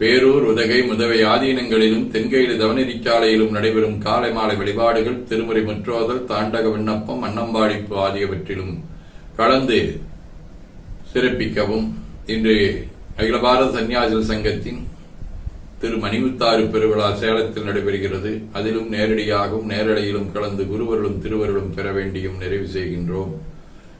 பேரூர் உதகை முதவை ஆதீனங்களிலும் தென்கையில தவநெறிச்சாலையிலும் நடைபெறும் காலை மாலை வழிபாடுகள் திருமுறை முற்றோதல் தாண்டக விண்ணப்பம் அன்னம்பாடிப்பு ஆகியவற்றிலும் கலந்து சிறப்பிக்கவும். இன்று அகில பாரத சன்னியாசிகள் சங்கத்தின் திரு மணிமுத்தாறு பெருவிழா சேலத்தில் நடைபெறுகிறது. அதிலும் நேரடியாகவும் நேரடியிலும் கலந்து குருவர்களும் திருவருளும் பெற வேண்டியும் நிறைவு செய்கின்றோம்.